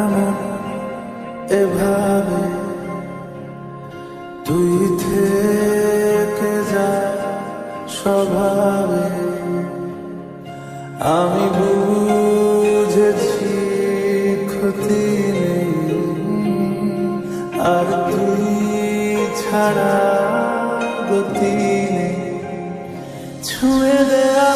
এমন এভাবে তুই থেকে যা স্বভাবে আমি বুঝেছি ক্ষতি নেই, আর তুই ছাড়া গতি নেই। ছুঁয়ে দেয়া